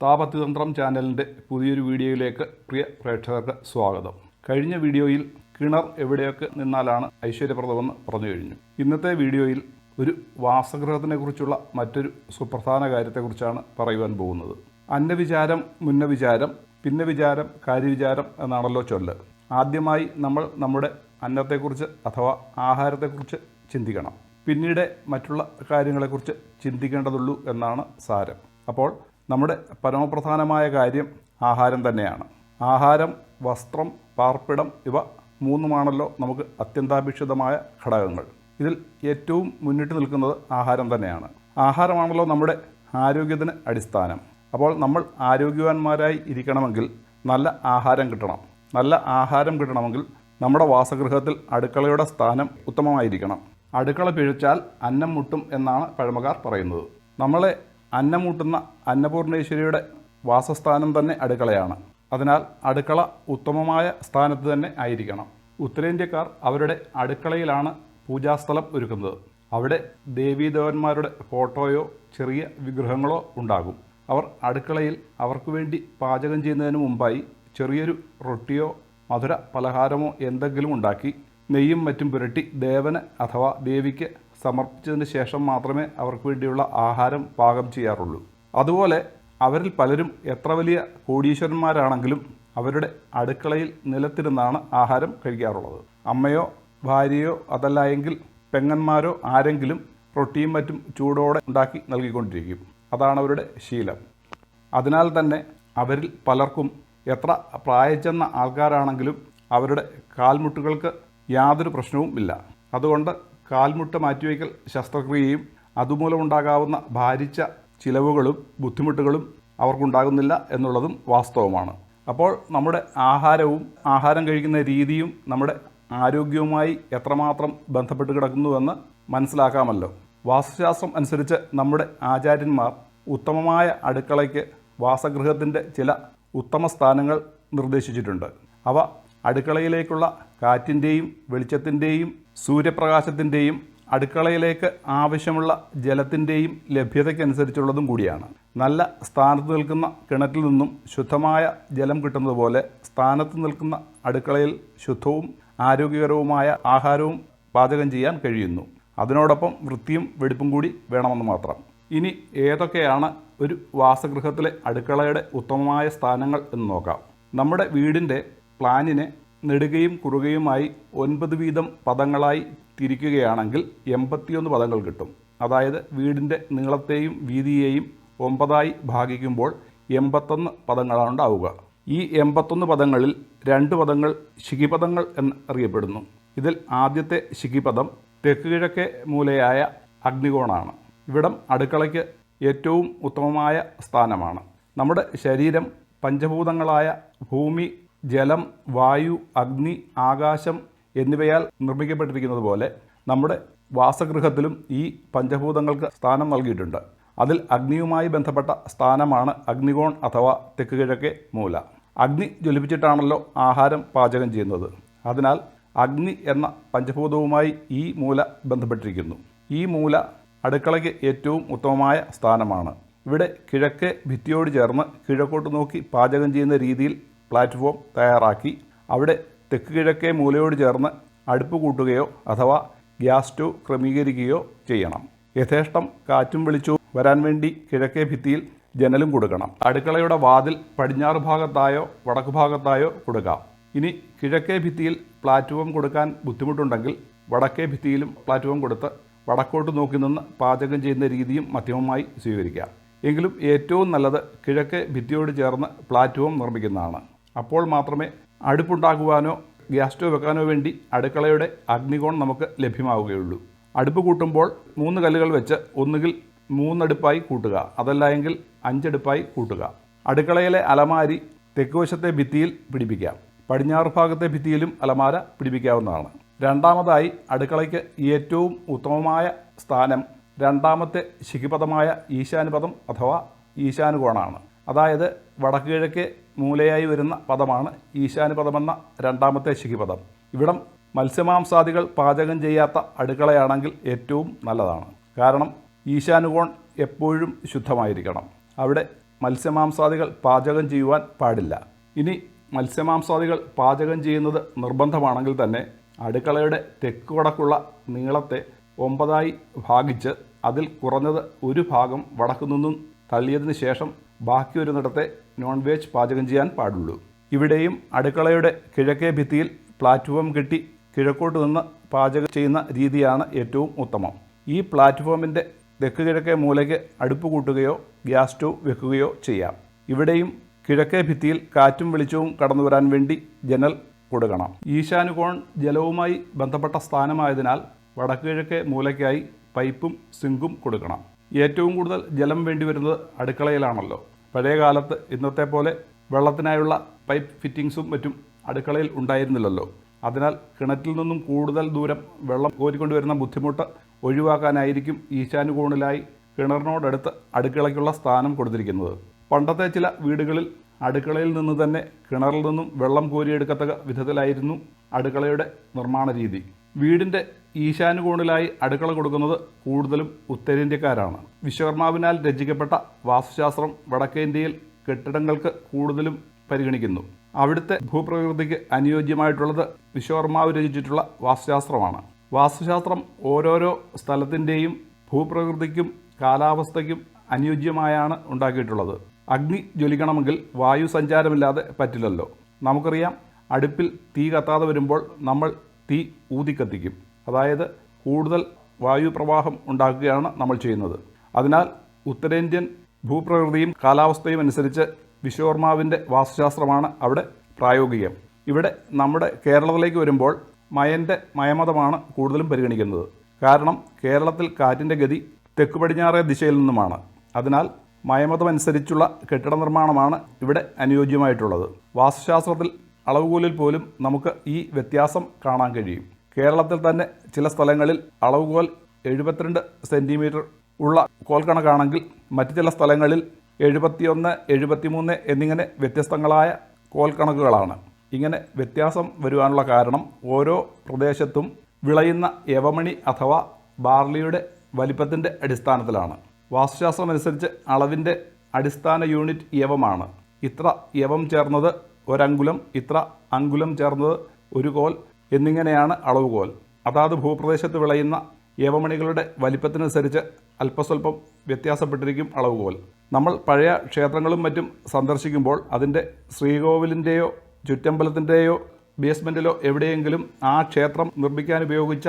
താപത്തിതന്ത്രം ചാനലിന്റെ പുതിയൊരു വീഡിയോയിലേക്ക് പ്രിയ പ്രേക്ഷകർക്ക് സ്വാഗതം. കഴിഞ്ഞ വീഡിയോയിൽ കിണർ എവിടെയൊക്കെ നിന്നാലാണ് ഐശ്വര്യപ്രദമെന്ന് പറഞ്ഞു കഴിഞ്ഞു. ഇന്നത്തെ വീഡിയോയിൽ ഒരു വാസഗൃഹത്തിനെക്കുറിച്ചുള്ള മറ്റൊരു സുപ്രധാന കാര്യത്തെക്കുറിച്ചാണ് പറയുവാൻ പോകുന്നത്. അന്നവിചാരം മുന്നവിചാരം പിന്നെ വിചാരം കാര്യവിചാരം എന്നാണല്ലോ ചൊല്ല്. ആദ്യമായി നമ്മൾ നമ്മുടെ അന്നത്തെക്കുറിച്ച് അഥവാ ആഹാരത്തെക്കുറിച്ച് ചിന്തിക്കണം. പിന്നീട് മറ്റുള്ള കാര്യങ്ങളെക്കുറിച്ച് ചിന്തിക്കേണ്ടതുള്ളൂ എന്നാണ് സാരം. അപ്പോൾ നമ്മുടെ പരമപ്രധാനമായ കാര്യം ആഹാരം തന്നെയാണ്. ആഹാരം വസ്ത്രം പാർപ്പിടം ഇവ മൂന്നുമാണല്ലോ നമുക്ക് അത്യന്താപേക്ഷിതമായ ഘടകങ്ങൾ. ഇതിൽ ഏറ്റവും മുന്നിട്ട് നിൽക്കുന്നത് ആഹാരം തന്നെയാണ്. ആഹാരമാണല്ലോ നമ്മുടെ ആരോഗ്യത്തിന് അടിസ്ഥാനം. അപ്പോൾ നമ്മൾ ആരോഗ്യവാന്മാരായി ഇരിക്കണമെങ്കിൽ നല്ല ആഹാരം കിട്ടണം. നല്ല ആഹാരം കിട്ടണമെങ്കിൽ നമ്മുടെ വാസഗൃഹത്തിൽ അടുക്കളയുടെ സ്ഥാനം ഉത്തമമായിരിക്കണം. അടുക്കള പിഴച്ചാൽ അന്നം മുട്ടും എന്നാണ് പഴമക്കാർ പറയുന്നത്. നമ്മളെ അന്നം മുട്ടുന്ന അന്നപൂർണേശ്വരിയുടെ വാസസ്ഥാനം തന്നെ അടുക്കളയാണ്. അതിനാൽ അടുക്കള ഉത്തമമായ സ്ഥാനത്ത് തന്നെ ആയിരിക്കണം. ഉത്തരേന്ത്യക്കാർ അവരുടെ അടുക്കളയിലാണ് പൂജാസ്ഥലം ഒരുക്കുന്നത്. അവിടെ ദേവീദേവന്മാരുടെ ഫോട്ടോയോ ചെറിയ വിഗ്രഹങ്ങളോ ഉണ്ടാകും. അവർ അടുക്കളയിൽ അവർക്ക് വേണ്ടി പാചകം ചെയ്യുന്നതിന് മുമ്പായി ചെറിയൊരു റൊട്ടിയോ മധുര പലഹാരമോ എന്തെങ്കിലും ഉണ്ടാക്കി നെയ്യും മറ്റും പുരട്ടി ദേവന് അഥവാ ദേവിക്ക് സമർപ്പിച്ചതിന് ശേഷം മാത്രമേ അവർക്ക് വേണ്ടിയുള്ള ആഹാരം പാകം ചെയ്യാറുള്ളൂ. അതുപോലെ അവരിൽ പലരും എത്ര വലിയ കോടീശ്വരന്മാരാണെങ്കിലും അവരുടെ അടുക്കളയിൽ നിലത്തിരുന്നാണ് ആഹാരം കഴിക്കാറുള്ളത്. അമ്മയോ ഭാര്യയോ അതല്ല എങ്കിൽ പെങ്ങന്മാരോ ആരെങ്കിലും റൊട്ടിയും മറ്റും ചൂടോടെ ഉണ്ടാക്കി നൽകിക്കൊണ്ടിരിക്കും. അതാണ് അവരുടെ ശീലം. അതിനാൽ തന്നെ അവരിൽ പലർക്കും എത്ര പ്രായച്ചെന്ന ആൾക്കാരാണെങ്കിലും അവരുടെ കാൽമുട്ടുകൾക്ക് യാതൊരു പ്രശ്നവും ഇല്ല. അതുകൊണ്ട് കാൽമുട്ട് മാറ്റിവയ്ക്കൽ ശസ്ത്രക്രിയയും അതുമൂലമുണ്ടാകാവുന്ന ഭാരിച്ച ചിലവുകളും ബുദ്ധിമുട്ടുകളും അവർക്കുണ്ടാകുന്നില്ല എന്നുള്ളതും വാസ്തവമാണ്. അപ്പോൾ നമ്മുടെ ആഹാരവും ആഹാരം കഴിക്കുന്ന രീതിയും നമ്മുടെ ആരോഗ്യവുമായി എത്രമാത്രം ബന്ധപ്പെട്ട് കിടക്കുന്നുവെന്ന് മനസ്സിലാക്കാമല്ലോ. വാസ്തുശാസ്ത്രം അനുസരിച്ച് നമ്മുടെ ആചാര്യന്മാർ ഉത്തമമായ അടുക്കളയ്ക്ക് വാസഗൃഹത്തിന്റെ ചില ഉത്തമ സ്ഥാനങ്ങൾ നിർദ്ദേശിച്ചിട്ടുണ്ട്. അവ അടുക്കളയിലേക്കുള്ള കാറ്റിന്റെയും വെളിച്ചത്തിന്റെയും സൂര്യപ്രകാശത്തിന്റെയും അടുക്കളയിലേക്ക് ആവശ്യമുള്ള ജലത്തിന്റെയും ലഭ്യതയ്ക്കനുസരിച്ചുള്ളതും കൂടിയാണ്. നല്ല സ്ഥാനത്ത് നിൽക്കുന്ന കിണറ്റിൽ നിന്നും ശുദ്ധമായ ജലം കിട്ടുന്നത് പോലെ സ്ഥാനത്ത് നിൽക്കുന്ന അടുക്കളയിൽ ശുദ്ധവും ആരോഗ്യകരവുമായ ആഹാരവും പാചകം ചെയ്യാൻ കഴിയുന്നു. അതിനോടൊപ്പം വൃത്തിയും വെടിപ്പും കൂടി വേണമെന്ന് മാത്രം. ഇനി ഏതൊക്കെയാണ് ഒരു വാസഗൃഹത്തിലെ അടുക്കളയുടെ ഉത്തമമായ സ്ഥാനങ്ങൾ എന്ന് നോക്കാം. നമ്മുടെ വീടിന്റെ പ്ലാനിനെ നെടുകയും കുറുകയുമായി ഒൻപത് വീതം പദങ്ങളായി തിരിക്കുകയാണെങ്കിൽ എൺപത്തിയൊന്ന് പദങ്ങൾ കിട്ടും. അതായത് വീടിന്റെ നീളത്തെയും വീതിയെയും ഒമ്പതായി ഭാഗിക്കുമ്പോൾ എൺപത്തൊന്ന് പദങ്ങളാണ് ഉണ്ടാവുക. ഈ എൺപത്തൊന്ന് പദങ്ങളിൽ രണ്ട് പദങ്ങൾ ശിഖിപദങ്ങൾ എന്ന് അറിയപ്പെടുന്നു. ഇതിൽ ആദ്യത്തെ ശിഖിപദം തെക്ക് കിഴക്കേ മൂലയായ അഗ്നികോണാണ്. ഇവിടം അടുക്കളയ്ക്ക് ഏറ്റവും ഉത്തമമായ സ്ഥാനമാണ്. നമ്മുടെ ശരീരം പഞ്ചഭൂതങ്ങളായ ഭൂമി ജലം വായു അഗ്നി ആകാശം എന്നിവയാൽ നിർമ്മിക്കപ്പെട്ടിരിക്കുന്നത് പോലെ നമ്മുടെ വാസഗൃഹത്തിലും ഈ പഞ്ചഭൂതങ്ങൾക്ക് സ്ഥാനം നൽകിയിട്ടുണ്ട്. അതിൽ അഗ്നിയുമായി ബന്ധപ്പെട്ട സ്ഥാനമാണ് അഗ്നികോൺ അഥവാ തെക്ക് കിഴക്കേ മൂല. അഗ്നി ജ്വലിപ്പിച്ചിട്ടാണല്ലോ ആഹാരം പാചകം ചെയ്യുന്നത്. അതിനാൽ അഗ്നി എന്ന പഞ്ചഭൂതവുമായി ഈ മൂല ബന്ധപ്പെട്ടിരിക്കുന്നു. ഈ മൂല അടുക്കളയ്ക്ക് ഏറ്റവും ഉത്തമമായ സ്ഥാനമാണ്. ഇവിടെ കിഴക്കേ ഭിത്തിയോട് ചേർന്ന് കിഴക്കോട്ട് നോക്കി പാചകം ചെയ്യുന്ന രീതിയിൽ പ്ലാറ്റ്ഫോം തയ്യാറാക്കി. അവിടെ തെക്ക് കിഴക്കേ മൂലയോട് ചേർന്ന് അടുപ്പ് കൂട്ടുകയോ അഥവാ ഗ്യാസ് സ്റ്റവ് ക്രമീകരിക്കുകയോ ചെയ്യണം. യഥേഷ്ടം കാറ്റും വെളിച്ചവും വരാൻ വേണ്ടി കിഴക്കേ ഭിത്തിയിൽ ജനലും കൊടുക്കണം. അടുക്കളയുടെ വാതിൽ പടിഞ്ഞാറ് ഭാഗത്തായോ വടക്ക് ഭാഗത്തായോ കൊടുക്കാം. ഇനി കിഴക്കേ ഭിത്തിയിൽ പ്ലാറ്റ്ഫോം കൊടുക്കാൻ ബുദ്ധിമുട്ടുണ്ടെങ്കിൽ വടക്കേ ഭിത്തിയിലും പ്ലാറ്റ്ഫോം കൊടുത്ത് വടക്കോട്ട് നോക്കി നിന്ന് പാചകം ചെയ്യുന്ന രീതിയും മധ്യമമായി സ്വീകരിക്കാം. എങ്കിലും ഏറ്റവും നല്ലത് കിഴക്കേ ഭിത്തിയോട് ചേർന്ന് പ്ലാറ്റ്ഫോം നിർമ്മിക്കുന്നതാണ്. അപ്പോൾ മാത്രമേ അടുപ്പുണ്ടാക്കുവാനോ ഗ്യാസ് വെക്കാനോ വേണ്ടി അടുക്കളയുടെ അഗ്നികോൺ നമുക്ക് ലഭ്യമാവുകയുള്ളൂ. അടുപ്പ് കൂട്ടുമ്പോൾ മൂന്ന് കല്ലുകൾ വെച്ച് ഒന്നുകിൽ മൂന്നടുപ്പായി കൂട്ടുക അതല്ല എങ്കിൽ അഞ്ചടുപ്പായി കൂട്ടുക. അടുക്കളയിലെ അലമാരി തെക്കുവശത്തെ ഭിത്തിയിൽ പിടിപ്പിക്കാം. പടിഞ്ഞാറ് ഭാഗത്തെ ഭിത്തിയിലും അലമാര പിടിപ്പിക്കാവുന്നതാണ്. രണ്ടാമതായി അടുക്കളയ്ക്ക് ഏറ്റവും ഉത്തമമായ സ്ഥാനം രണ്ടാമത്തെ ശിഖിപഥമായ ഈശാനുപഥം അഥവാ ഈശാനുകോണാണ്. അതായത് വടക്ക് കിഴക്കേ മൂലയായി വരുന്ന പദമാണ് ഈശാനുപദമെന്ന രണ്ടാമത്തെ ശിഖിപദം. ഇവിടം മത്സ്യമാംസാദികൾ പാചകം ചെയ്യാത്ത അടുക്കളയാണെങ്കിൽ ഏറ്റവും നല്ലതാണ്. കാരണം ഈശാനുകോൺ എപ്പോഴും ശുദ്ധമായിരിക്കണം. അവിടെ മത്സ്യമാംസാദികൾ പാചകം ചെയ്യുവാൻ പാടില്ല. ഇനി മത്സ്യമാംസാദികൾ പാചകം ചെയ്യുന്നത് നിർബന്ധമാണെങ്കിൽ തന്നെ അടുക്കളയുടെ തെക്ക് വടക്കുള്ള നീളത്തെ ഒമ്പതായി ഭാഗിച്ച് അതിൽ കുറഞ്ഞത് ഒരു ഭാഗം വടക്കു നിന്നും തള്ളിയതിന് ശേഷം ബാക്കി വരുന്നിടത്തെ നോൺ വെജ് പാചകം ചെയ്യാൻ പാടുള്ളൂ. ഇവിടെയും അടുക്കളയുടെ കിഴക്കേ ഭിത്തിയിൽ പ്ലാറ്റ്ഫോം കെട്ടി കിഴക്കോട്ട് നിന്ന് പാചകം ചെയ്യുന്ന രീതിയാണ് ഏറ്റവും ഉത്തമം. ഈ പ്ലാറ്റ്ഫോമിന്റെ തെക്ക് കിഴക്കേ മൂലയ്ക്ക് അടുപ്പ് കൂട്ടുകയോ ഗ്യാസ് സ്റ്റൗ വെക്കുകയോ ചെയ്യാം. ഇവിടെയും കിഴക്കേ ഭിത്തിയിൽ കാറ്റും വെളിച്ചവും കടന്നു വരാൻ വേണ്ടി ജനൽ കൊടുക്കണം. ഈശാനുകോൺ ജലവുമായി ബന്ധപ്പെട്ട സ്ഥാനമായതിനാൽ വടക്ക് കിഴക്കേ മൂലയ്ക്കായി പൈപ്പും സിങ്കും കൊടുക്കണം. ഏറ്റവും കൂടുതൽ ജലം വേണ്ടി വരുന്നത് അടുക്കളയിലാണല്ലോ. പഴയ കാലത്ത് ഇന്നത്തെ പോലെ വെള്ളത്തിനായുള്ള പൈപ്പ് ഫിറ്റിങ്സും മറ്റും അടുക്കളയിൽ ഉണ്ടായിരുന്നില്ലല്ലോ. അതിനാൽ കിണറ്റിൽ നിന്നും കൂടുതൽ ദൂരം വെള്ളം കോരിക്കൊണ്ടുവരുന്ന ബുദ്ധിമുട്ട് ഒഴിവാക്കാനായിരിക്കും ഈശാനുകോണിലായി കിണറിനോടടുത്ത് അടുക്കളയ്ക്കുള്ള സ്ഥാനം കൊടുത്തിരിക്കുന്നത്. പണ്ടത്തെ ചില വീടുകളിൽ അടുക്കളയിൽ നിന്ന് തന്നെ കിണറിൽ നിന്നും വെള്ളം കോരിയെടുക്കത്തക്ക വിധത്തിലായിരുന്നു അടുക്കളയുടെ നിർമ്മാണ രീതി. വീടിന്റെ ഈശാനുകോണിലായി അടുക്കള കൊടുക്കുന്നത് കൂടുതലും ഉത്തരേന്ത്യക്കാരാണ്. വിശ്വകർമാവിനാൽ രചിക്കപ്പെട്ട വാസ്തുശാസ്ത്രം വടക്കേ ഇന്ത്യയിൽ കെട്ടിടങ്ങൾക്ക് കൂടുതലും പരിഗണിക്കുന്നു. അവിടുത്തെ ഭൂപ്രകൃതിക്ക് അനുയോജ്യമായിട്ടുള്ളത് വിശ്വകർമാവ് രചിച്ചിട്ടുള്ള വാസ്തുശാസ്ത്രമാണ്. വാസ്തുശാസ്ത്രം ഓരോരോ സ്ഥലത്തിന്റെയും ഭൂപ്രകൃതിക്കും കാലാവസ്ഥയ്ക്കും അനുയോജ്യമായാണ് ഉണ്ടാക്കിയിട്ടുള്ളത്. അഗ്നി ജ്വലിക്കണമെങ്കിൽ വായു സഞ്ചാരമില്ലാതെ പറ്റില്ലല്ലോ. നമുക്കറിയാം അടുപ്പിൽ തീ കത്താതെ വരുമ്പോൾ നമ്മൾ തീ ഊതിക്കത്തിക്കും. അതായത് കൂടുതൽ വായുപ്രവാഹം ഉണ്ടാക്കുകയാണ് നമ്മൾ ചെയ്യുന്നത്. അതിനാൽ ഉത്തരേന്ത്യൻ ഭൂപ്രകൃതിയും കാലാവസ്ഥയും അനുസരിച്ച് വിശ്വകർമാവിന്റെ വാസ്തുശാസ്ത്രമാണ് അവിടെ പ്രായോഗികം. ഇവിടെ നമ്മുടെ കേരളത്തിലേക്ക് വരുമ്പോൾ മയന്റെ മയമതമാണ് കൂടുതലും പരിഗണിക്കുന്നത്. കാരണം കേരളത്തിൽ കാറ്റിന്റെ ഗതി തെക്ക് പടിഞ്ഞാറേ ദിശയിൽ നിന്നുമാണ്. അതിനാൽ മയമതമനുസരിച്ചുള്ള കെട്ടിട നിർമ്മാണമാണ് ഇവിടെ അനുയോജ്യമായിട്ടുള്ളത്. വാസ്തുശാസ്ത്രത്തിൽ അളവുകൂലിൽ പോലും നമുക്ക് ഈ വ്യത്യാസം കാണാൻ കഴിയും. കേരളത്തിൽ തന്നെ ചില സ്ഥലങ്ങളിൽ അളവുകോൽ എഴുപത്തിരണ്ട് സെന്റിമീറ്റർ ഉള്ള കോൽ കണക്കാണെങ്കിൽ മറ്റു ചില സ്ഥലങ്ങളിൽ എഴുപത്തിയൊന്ന് എഴുപത്തിമൂന്ന് എന്നിങ്ങനെ വ്യത്യസ്തങ്ങളായ കോൽ കണക്കുകളാണ്. ഇങ്ങനെ വ്യത്യാസം വരുവാനുള്ള കാരണം ഓരോ പ്രദേശത്തും വിളയുന്ന യവമണി അഥവാ ബാർലിയുടെ വലിപ്പത്തിന്റെ അടിസ്ഥാനത്തിലാണ്. വാസ്തുശാസ്ത്രമനുസരിച്ച് അളവിന്റെ അടിസ്ഥാന യൂണിറ്റ് യവമാണ്. ഇത്ര യവം ചേർന്നത് ഒരങ്കുലം ഇത്ര അങ്കുലം ചേർന്നത് ഒരു കോൽ എന്നിങ്ങനെയാണ് അളവുകോൽ. അതാത് ഭൂപ്രദേശത്ത് വിളയുന്ന ഏവമണികളുടെ വലിപ്പത്തിനനുസരിച്ച് അല്പസ്വല്പം വ്യത്യാസപ്പെട്ടിരിക്കും അളവുകോൽ. നമ്മൾ പഴയ ക്ഷേത്രങ്ങളും മറ്റും സന്ദർശിക്കുമ്പോൾ അതിന്റെ ശ്രീകോവിലിന്റെയോ ചുറ്റമ്പലത്തിന്റെയോ ബേസ്മെന്റിലോ എവിടെയെങ്കിലും ആ ക്ഷേത്രം നിർമ്മിക്കാൻ ഉപയോഗിച്ച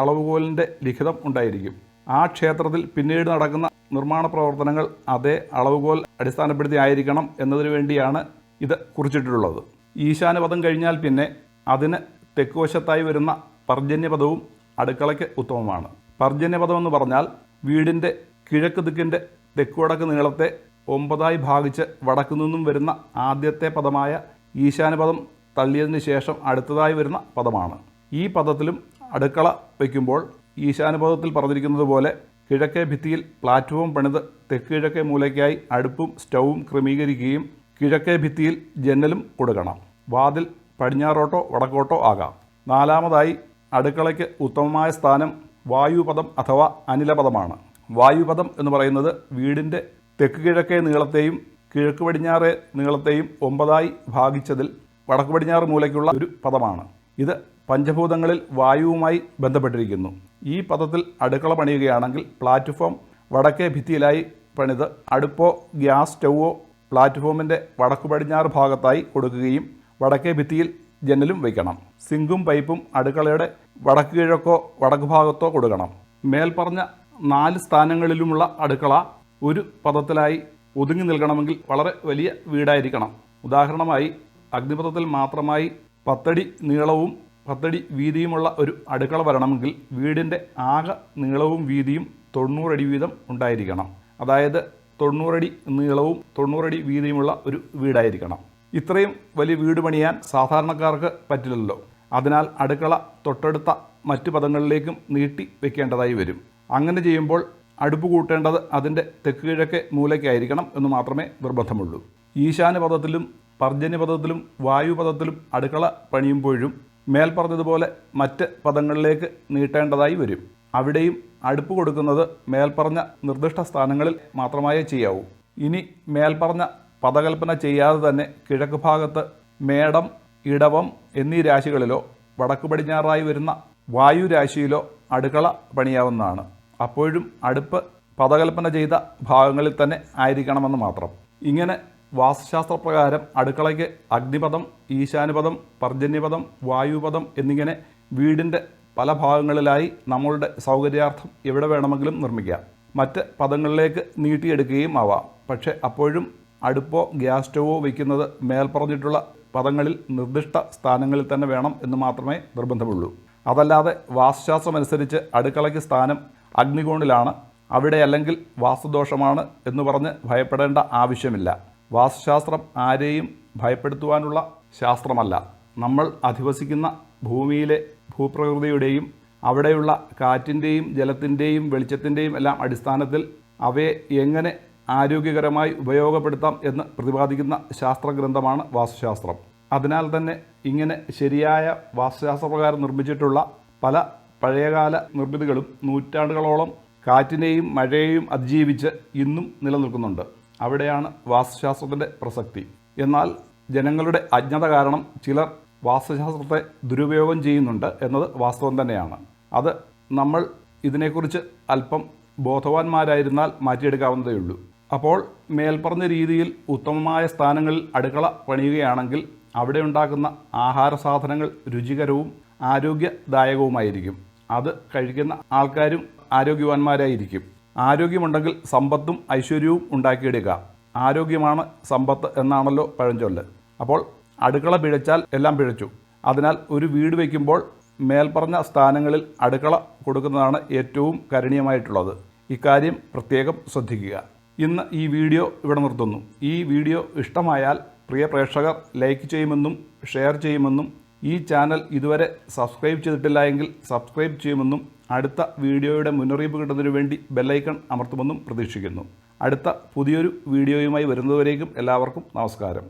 അളവുകോലിന്റെ ലിഖിതം ഉണ്ടായിരിക്കും. ആ ക്ഷേത്രത്തിൽ പിന്നീട് നടക്കുന്ന നിർമ്മാണ പ്രവർത്തനങ്ങൾ അതേ അളവുകോൽ അടിസ്ഥാനപ്പെടുത്തി ആയിരിക്കണം എന്നതിനു വേണ്ടിയാണ് ഇത് കുറിച്ചിട്ടുള്ളത്. ഈശാനപദം കഴിഞ്ഞാൽ പിന്നെ അതിന് തെക്കുവശത്തായി വരുന്ന പർജന്യപദവും അടുക്കളയ്ക്ക് ഉത്തമമാണ്. പർജന്യപദം എന്ന് പറഞ്ഞാൽ വീടിന്റെ കിഴക്ക് ദിക്കിന്റെ തെക്കുവടക്ക് നീളത്തെ ഒമ്പതായി ഭാഗിച്ച് വടക്കു നിന്നും വരുന്ന ആദ്യത്തെ പദമായ ഈശാനപദം തള്ളിയതിന് ശേഷം അടുത്തതായി വരുന്ന പദമാണ്. ഈ പദത്തിലും അടുക്കള വയ്ക്കുമ്പോൾ ഈശാനുപദത്തിൽ പറഞ്ഞിരിക്കുന്നത് പോലെ കിഴക്കേ ഭിത്തിയിൽ പ്ലാറ്റ്ഫോം പണിത് തെക്ക് കിഴക്കേ മൂലയ്ക്കായി അടുപ്പും സ്റ്റൗവും ക്രമീകരിക്കുകയും കിഴക്കേ ഭിത്തിയിൽ ജനലും കൊടുക്കണം. വാതിൽ പടിഞ്ഞാറോട്ടോ വടക്കോട്ടോ ആകാം. നാലാമതായി അടുക്കളയ്ക്ക് ഉത്തമമായ സ്ഥാനം വായുപദം അഥവാ അനിലപദമാണ്. വായുപദം എന്ന് പറയുന്നത് വീടിന്റെ തെക്ക് കിഴക്കേ നീളത്തെയും കിഴക്ക് പടിഞ്ഞാറേ നീളത്തെയും ഒമ്പതായി ഭാഗിച്ചതിൽ വടക്ക് പടിഞ്ഞാറ് മൂലയ്ക്കുള്ള ഒരു പദമാണ്. ഇത് പഞ്ചഭൂതങ്ങളിൽ വായുവുമായി ബന്ധപ്പെട്ടിരിക്കുന്നു. ഈ പദത്തിൽ അടുക്കള പണിയുകയാണെങ്കിൽ പ്ലാറ്റ്ഫോം വടക്കേ ഭിത്തിയിലായി പണിത് അടുപ്പോ ഗ്യാസ് സ്റ്റൗവോ പ്ലാറ്റ്ഫോമിന്റെ വടക്കു പടിഞ്ഞാറ് ഭാഗത്തായി കൊടുക്കുകയും വടക്കേ ഭിത്തിയിൽ ജനലും വയ്ക്കണം. സിങ്കും പൈപ്പും അടുക്കളയുടെ വടക്ക് കിഴക്കോ വടക്ക് ഭാഗത്തോ കൊടുക്കണം. മേൽപ്പറഞ്ഞ നാല് സ്ഥാനങ്ങളിലുമുള്ള അടുക്കള ഒരു പദത്തിലായി ഒതുങ്ങി നിൽക്കണമെങ്കിൽ വളരെ വലിയ വീടായിരിക്കണം. ഉദാഹരണമായി അഗ്നിപഥത്തിൽ മാത്രമായി പത്തടി നീളവും പത്തടി വീതിയുമുള്ള ഒരു അടുക്കള വരണമെങ്കിൽ വീടിന്റെ ആകെ നീളവും വീതിയും തൊണ്ണൂറടി വീതം ഉണ്ടായിരിക്കണം. അതായത് തൊണ്ണൂറടി നീളവും തൊണ്ണൂറടി വീതിയുമുള്ള ഒരു വീടായിരിക്കണം. ഇത്രയും വലിയ വീട് പണിയാൻ സാധാരണക്കാർക്ക് പറ്റില്ലല്ലോ. അതിനാൽ അടുക്കള തൊട്ടടുത്ത മറ്റു പദങ്ങളിലേക്കും നീട്ടി വെക്കേണ്ടതായി വരും. അങ്ങനെ ചെയ്യുമ്പോൾ അടുപ്പ് കൂട്ടേണ്ടത് അതിന്റെ തെക്ക് കിഴക്കെ മൂലയ്ക്കായിരിക്കണം എന്ന് മാത്രമേ നിർബന്ധമുള്ളൂ. ഈശാന പദത്തിലും പർജന്യപദത്തിലും വായുപദത്തിലും അടുക്കള പണിയുമ്പോഴും മേൽ പറഞ്ഞതുപോലെ മറ്റ് പദങ്ങളിലേക്ക് നീട്ടേണ്ടതായി വരും. അവിടെയും അടുപ്പ് കൊടുക്കുന്നത് മേൽപ്പറഞ്ഞ നിർദ്ദിഷ്ട സ്ഥാനങ്ങളിൽ മാത്രമായേ ചെയ്യാവൂ. ഇനി മേൽപ്പറഞ്ഞ പദകൽപ്പന ചെയ്യാതെ തന്നെ കിഴക്ക് ഭാഗത്ത് മേടം ഇടവം എന്നീ രാശികളിലോ വടക്കു പടിഞ്ഞാറായി വരുന്ന വായു രാശിയിലോ അടുക്കള പണിയാവുന്നതാണ്. അപ്പോഴും അടുപ്പ് പദകൽപ്പന ചെയ്ത ഭാഗങ്ങളിൽ തന്നെ ആയിരിക്കണമെന്ന് മാത്രം. ഇങ്ങനെ വാസ്തുശാസ്ത്രപ്രകാരം അടുക്കളയ്ക്ക് അഗ്നിപദം ഈശാനുപദം പർജന്യപദം വായുപദം എന്നിങ്ങനെ വീടിന്റെ പല ഭാഗങ്ങളിലായി നമ്മളുടെ സൗകര്യാർത്ഥം എവിടെ വേണമെങ്കിലും നിർമ്മിക്കാം. മറ്റ് പദങ്ങളിലേക്ക് നീട്ടിയെടുക്കുകയും ആവാം. പക്ഷേ അപ്പോഴും അടുപ്പോ ഗ്യാസ് സ്റ്റവോ വയ്ക്കുന്നത് മേൽപ്പറഞ്ഞിട്ടുള്ള പദങ്ങളിൽ നിർദ്ദിഷ്ട സ്ഥാനങ്ങളിൽ തന്നെ വേണം എന്ന് മാത്രമേ നിർബന്ധമുള്ളൂ. അതല്ലാതെ വാസ്തുശാസ്ത്രമനുസരിച്ച് അടുക്കളയ്ക്ക് സ്ഥാനം അഗ്നികോണിലാണ്. അവിടെ അല്ലെങ്കിൽ വാസ്തുദോഷമാണ് എന്ന് പറഞ്ഞ് ഭയപ്പെടേണ്ട ആവശ്യമില്ല. വാസ്തുശാസ്ത്രം ആരെയും ഭയപ്പെടുത്തുവാനുള്ള ശാസ്ത്രമല്ല. നമ്മൾ അധിവസിക്കുന്ന ഭൂമിയിലെ ഭൂപ്രകൃതിയുടെയും അവിടെയുള്ള കാറ്റിന്റെയും ജലത്തിന്റെയും വെളിച്ചത്തിന്റെയും എല്ലാം അടിസ്ഥാനത്തിൽ അവയെ എങ്ങനെ ആരോഗ്യകരമായി ഉപയോഗപ്പെടുത്താം എന്ന് പ്രതിപാദിക്കുന്ന ശാസ്ത്രഗ്രന്ഥമാണ് വാസ്തുശാസ്ത്രം. അതിനാൽ തന്നെ ഇങ്ങനെ ശരിയായ വാസ്തുശാസ്ത്രപ്രകാരം നിർമ്മിച്ചിട്ടുള്ള പല പഴയകാല നിർമ്മിതികളും നൂറ്റാണ്ടുകളോളം കാറ്റിനെയും മഴയെയും അതിജീവിച്ച് ഇന്നും നിലനിൽക്കുന്നുണ്ട്. അവിടെയാണ് വാസ്തുശാസ്ത്രത്തിന്റെ പ്രസക്തി. എന്നാൽ ജനങ്ങളുടെ അജ്ഞത കാരണം ചിലർ വാസ്തുശാസ്ത്രത്തെ ദുരുപയോഗം ചെയ്യുന്നുണ്ട് എന്നത് വാസ്തവം തന്നെയാണ്. അത് നമ്മൾ ഇതിനെക്കുറിച്ച് അല്പം ബോധവാന്മാരായിരുന്നാൽ മാറ്റിയെടുക്കാവുന്നതേ ഉള്ളൂ അപ്പോൾ മേൽപ്പറഞ്ഞ രീതിയിൽ ഉത്തമമായ സ്ഥാനങ്ങളിൽ അടുക്കള പണിയുകയാണെങ്കിൽ അവിടെ ഉണ്ടാക്കുന്ന ആഹാര സാധനങ്ങൾ രുചികരവും ആരോഗ്യദായകവുമായിരിക്കും. അത് കഴിക്കുന്ന ആൾക്കാരും ആരോഗ്യവാന്മാരായിരിക്കും. ആരോഗ്യമുണ്ടെങ്കിൽ സമ്പത്തും ഐശ്വര്യവും ഉണ്ടാക്കിയെടുക്കാം ആരോഗ്യമാണ് സമ്പത്ത് എന്നാണല്ലോ പഴഞ്ചൊല്ല്. അപ്പോൾ അടുക്കള പിഴച്ചാൽ എല്ലാം പിഴച്ചു. അതിനാൽ ഒരു വീട് വയ്ക്കുമ്പോൾ മേൽപ്പറഞ്ഞ സ്ഥാനങ്ങളിൽ അടുക്കള കൊടുക്കുന്നതാണ് ഏറ്റവും കരണീയമായിട്ടുള്ളത്. ഇക്കാര്യം പ്രത്യേകം ശ്രദ്ധിക്കുക. ഇന്ന് ഈ വീഡിയോ ഇവിടെ നിർത്തുന്നു. ഈ വീഡിയോ ഇഷ്ടമായാൽ പ്രിയ പ്രേക്ഷകർ ലൈക്ക് ചെയ്യുമെന്നും ഷെയർ ചെയ്യുമെന്നും ഈ ചാനൽ ഇതുവരെ സബ്സ്ക്രൈബ് ചെയ്തിട്ടില്ല എങ്കിൽ സബ്സ്ക്രൈബ് ചെയ്യുമെന്നും അടുത്ത വീഡിയോയുടെ മുന്നറിയിപ്പ് കിട്ടുന്നതിന് വേണ്ടി ബെല്ലൈക്കൺ അമർത്തുമെന്നും പ്രതീക്ഷിക്കുന്നു. അടുത്ത പുതിയൊരു വീഡിയോയുമായി വരുന്നതുവരേക്കും എല്ലാവർക്കും നമസ്കാരം.